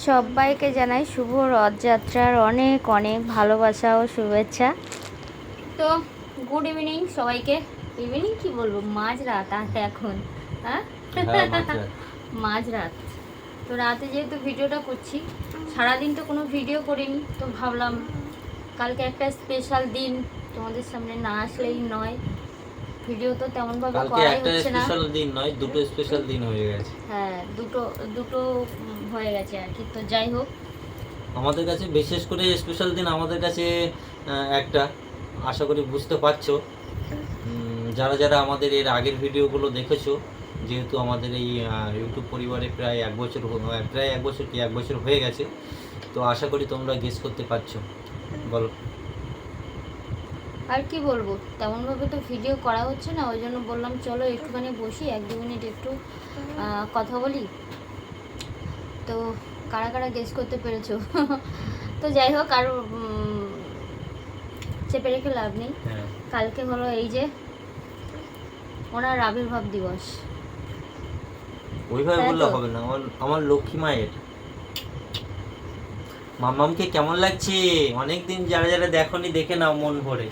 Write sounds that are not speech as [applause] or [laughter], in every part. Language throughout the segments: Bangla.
সবাইকে জানাই শুভ রথযাত্রার অনেক অনেক ভালোবাসা ও শুভেচ্ছা। তো গুড ইভিনিং সবাইকে। ইভিনিং কি বলব? মাঝরাত আর এখন হ্যাঁ। মাঝরাত [laughs] তো রাতে যেহেতু ভিডিওটা করছি সারাদিন তো কোনো ভিডিও করিনি তো ভাবলাম কালকে একটা স্পেশাল দিন তোমাদের সামনে না আসলেই নয়। ভিডিও তো তেমনভাবে কালকে করাই হচ্ছে না। স্পেশাল দিন নয় দুটো স্পেশাল দিন হয়ে গেছে। হ্যাঁ দুটো দুটো হয়ে গেছে আর কি তো যাই হোক। আমাদের কাছে বিশেষ করে স্পেশাল দিন আমাদের কাছে একটা। আশা করি বুঝতে পারছ। যারা যারা আমাদের এর আগের ভিডিওগুলো দেখেছ যেহেতু আমাদের এই ইউটিউব পরিবারে প্রায় এক বছর প্রায় এক বছর কি এক বছর হয়ে গেছে তো আশা করি তোমরা গেস করতে পারছ। বলো। আর কি বলব? তেমনভাবে তো ভিডিও করা হচ্ছে না ওই জন্য বললাম চলো একটুখানি বসি এক দু মিনিট একটু কথা বলি। তো কারা কারা গেস করতে পেরেছ? তো যাই হোক আর চেপে রেখে লাভ নেই। হ্যাঁ। কালকে হলো এই যে ওনার আবির্ভাব দিবস। ওইভাবে বললে হবে না আমার আমার লক্ষ্মী মায়ের। মাম্মামকে কেমন লাগছে? অনেকদিন যারা যারা দেখনি দেখে নাও মন ভরে।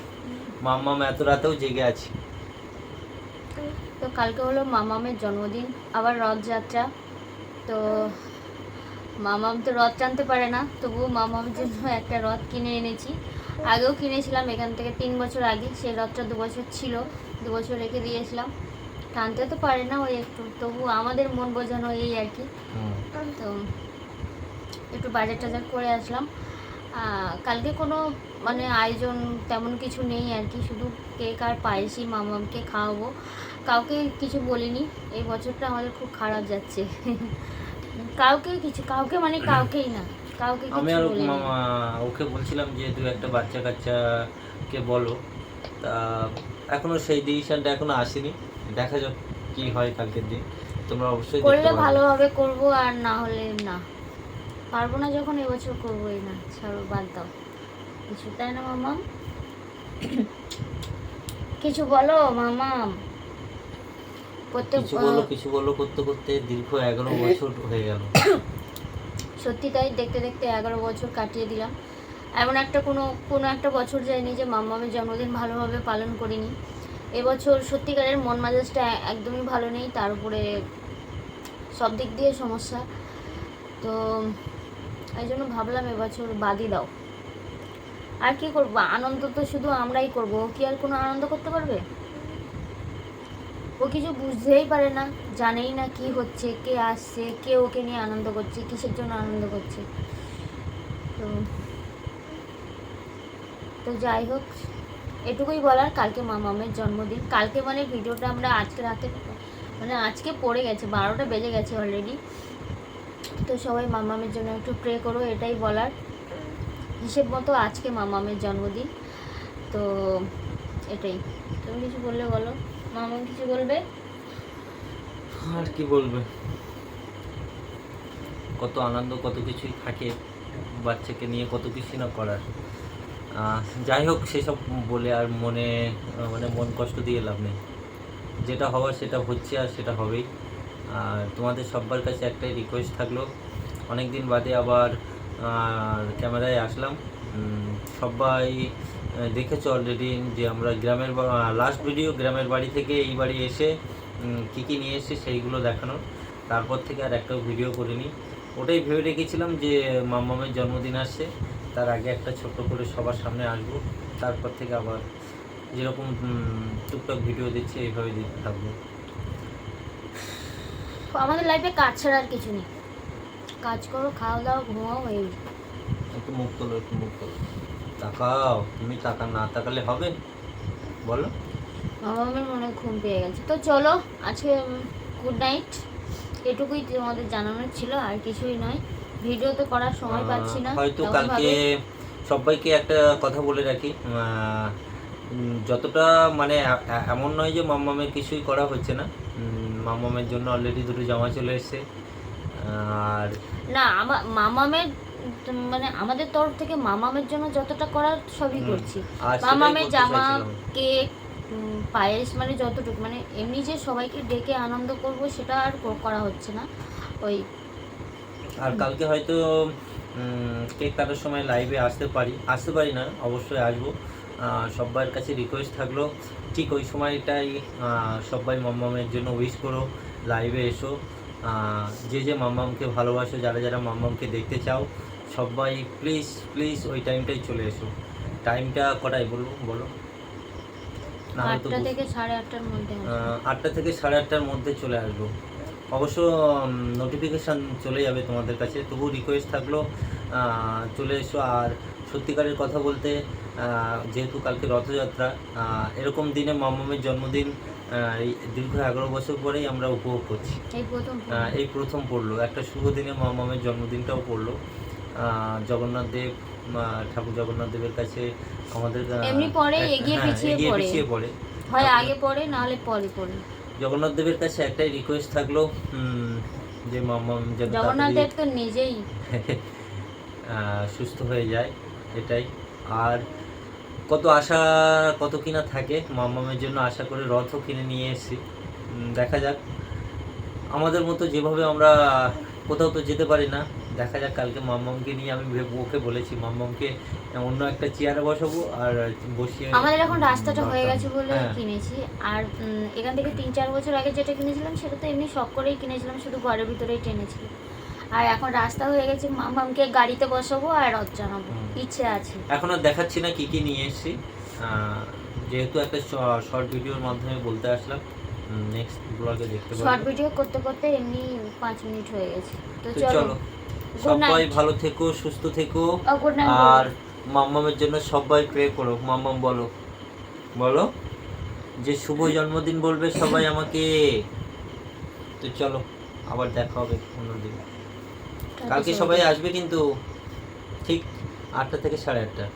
মাম্মাম এত রাতেও জেগে আছে। তো কালকে হলো মামামের জন্মদিন আবার রথযাত্রা। তো মামাম তো রথ টানতে পারে না তবুও মামামের জন্য একটা রথ কিনে এনেছি। আগেও কিনেছিলাম এখান থেকে তিন বছর আগে সেই রথটা দু বছর ছিল দু বছর রেখে দিয়েছিলাম। টানতে তো পারে না ওই একটু তবু আমাদের মন বোঝানো এই আর কি। তো একটু বাজার টাজার করে আসলাম। কালকে কোনো মানে আয়োজন তেমন কিছু নেই আর কি শুধু কেক আর পায়েসই মামামকে খাওয়াবো। কাউকে কিছু বলিনি এই বছরটা আমাদের খুব খারাপ যাচ্ছে। কাউকে কিছু কাউকে মানে কাউকেই না কাউকে আমি আর মামা ওকে বলছিলাম যে দু একটা বাচ্চা কাচ্চাকে বলো। তা এখনও সেই ডিসিশনটা এখনও আসেনি। দেখা যাক কি হয় কালকের দিন। তোমরা অবশ্যই করলে। ভালোভাবে করব আর না হলে না। পারব না যখন এবছর করবোই না। ছাড়ো বাদ দাও। কিছু তাই না মামাম? কিছু বলো মামাম? প্রত্যেক কিছু বলো কিছু বলো করতে করতে দীর্ঘ এগারো [coughs] বছর হয়ে গেল। সত্যি তাই দেখতে দেখতে এগারো বছর কাটিয়ে দিলাম। এমন একটা কোনো কোনো একটা বছর যায়নি যে মাম্মামের জন্মদিন ভালোভাবে পালন করিনি। এবছর সত্যিকারের মন মেজাজটা একদমই ভালো নেই তার উপরে সব দিক দিয়ে সমস্যা। তো এই জন্য ভাবলাম এবছর বাদই দাও। আর কি করব? আনন্দ তো শুধু আমরাই করব। ও কি আর কোনো আনন্দ করতে পারবে? ও কিছু বুঝতেই পারে না, জানেই না কি হচ্ছে, কে আসছে, কে ওকে নিয়ে আনন্দ করছে, কিসের জন্য আনন্দ করছে। তো তো যাই হোক, এটুকুই বলার, কালকে মামামের জন্মদিন। কালকে মানে ভিডিওটা আমরা আজকে রাতে মানে আজকে পড়ে গেছে, বারোটা বেজে গেছে অলরেডি তো সবাই মামামের জন্য একটু প্রে করো, এটাই বলার। হিসেব মতো আজকে মামামের জন্মদিন। তো এটাই। তুমি কিছু বললে বলো? মামা কিছু বলবে? আর কি বলবে? কত আনন্দ, কত কিছুই থাকে বাচ্চাকে নিয়ে, কত কিছু না করার। যাই হোক, সেসব বলে আর মনে মানে মন কষ্ট দিয়ে লাভ নেই। যেটা হওয়ার সেটা হচ্ছে আর সেটা হবেই। আর তোমাদের সবার কাছে একটাই রিকোয়েস্ট থাকল। অনেক দিন বাদে আবার ক্যামেরায় আসলাম। সবাই দেখেছ অলরেডি যে আমরা গ্রামের লাস্ট ভিডিও গ্রামের বাড়ি থেকে এই বাড়ি এসে কী কী নিয়ে এসে সেইগুলো দেখানোর। তারপর থেকে আর একটাও ভিডিও করিনি। ওটাই ভেবে রেখেছিলাম যে মাম্মামের জন্মদিন আসছে, তার আগে একটা ছোট্ট করে সবার সামনে আসব। তারপর থেকে আবার যেরকম টুকটাক ভিডিও দিচ্ছে, এইভাবে দিতে থাকব। আমাদের লাইফে কাজ ছাড়া আর কিছু নেই। কাজ করো খাওয়া দাওয়া ঘুমাও এই। একটু মুখ তোলো একটু মুখ তোলো। তাকাও তুমি টাকা না তাকালে হবে? বলো। মামামের মনে হয় ঘুম পেয়ে গেছে। তো চলো আজকে গুড নাইট এটুকুই তোমাদের জানানোর ছিল আর কিছুই নয়। ভিডিও তো করার সময় পাচ্ছি না হয়তো কালকে সবাইকে একটা কথা বলে রাখি। যতটা মানে এমন নয় যে মাম্মামের কিছুই করা হচ্ছে না। মাম্মামের জন্য অলরেডি দুটো জামা চলে এসছে। আর না আমার মামামের মানে আমাদের তরফ থেকে মামামের জন্য যতটা করার সবই করছি। মামামের জামা। কেক পায়েস মানে যতটুকু মানে এমনি যে সবাইকে ডেকে আনন্দ করব সেটা আর করা হচ্ছে না। ওই আর কালকে হয়তো কেক কাটার সময় লাইভে আসতে পারি। আসতে পারি না অবশ্যই আসব। সবার কাছে রিকোয়েস্ট থাকল ঠিক ওই সময়টাই সবাই মাম্মামের জন্য উইশ করো লাইভে এসো। যে যে মাম্মামকে ভালোবাসো যারা যারা মাম্মামকে দেখতে চাও সবাই প্লিজ প্লিজ ওই টাইমটাই চলে এসো। টাইমটা কটায় বলব বলো। না হয়তো আটটা থেকে সাড়ে আটটার মধ্যে আটটা থেকে সাড়ে আটটার মধ্যে চলে আসব। অবশ্য নোটিফিকেশান চলে যাবে তোমাদের কাছে। তবু রিকোয়েস্ট থাকল চলে এসো। আর সত্যিকারের কথা বলতে যেহেতু কালকে রথযাত্রা এরকম দিনে মামামের জন্মদিন এই দীর্ঘ এগারো বছর পরেই আমরা উপভোগ করছি। এই প্রথম আহ, এই প্রথম পড়ল। একটা শুভ দিনে মামামের জন্মদিনটাও পড়ল। জগন্নাথ দেব ঠাকুর জগন্নাথ দেবের কাছে আমাদের এমনি পরে এগিয়ে হ্যাঁ, পিছিয়ে পড়ে। হয় আগে পড়ে নাহলে পরে পড়ে। জগন্নাথ দেবের কাছে একটাই রিকোয়েস্ট থাকল যে মাম্মাম যেন জগন্নাথ দেব তো নিজেই। [laughs] সুস্থ হয়ে যায় এটাই। আর কত আশা কত কিনা থাকে মাম্মামের জন্য আশা করে রথও কিনে নিয়ে এসেছি। দেখা যাক। আমাদের মতো যেভাবে আমরা কোথাও তো যেতে পারি না দেখা যাক কালকে মাম্মামকে নিয়ে আমি ওকে বলেছি। মাম্মামকে অন্য একটা চেয়ারে বসাবো আর বসিয়ে আমাদের এখন রাস্তাটা হয়ে গেছে বলে হ্যাঁ। কিনেছি। আর এখান থেকে তিন চার বছর আগে যেটা কিনেছিলাম সেটা তো এমনি শখ করেই কিনেছিলাম শুধু ঘরের ভিতরেই টেনেছিল আর এখন রাস্তা হয়ে গেছে মামামকে গাড়িতে বসাবো আর রথ জানাব। ইচ্ছে আছে। এখন আর দেখাচ্ছি না কি কি নিয়ে এসেছি। যেহেতু একটা শর্ট ভিডিওর মাধ্যমে বলতে আসলাম নেক্সট ব্লগে দেখতে পাবো শর্ট ভিডিও করতে করতে এমনি পাঁচ মিনিট হয়ে গেছে। তো চলো। সবাই ভালো থেকো সুস্থ থেকো। নাইট আর মাম্মামের জন্য সবাই প্রে করো। মাম্মাম বলো। বলো? যে শুভ জন্মদিন বলবে সবাই আমাকে। তো চলো আবার দেখা হবে অন্যদিন। কালকে সবাই আসবে কিন্তু ঠিক আটটা থেকে সাড়ে আটটা।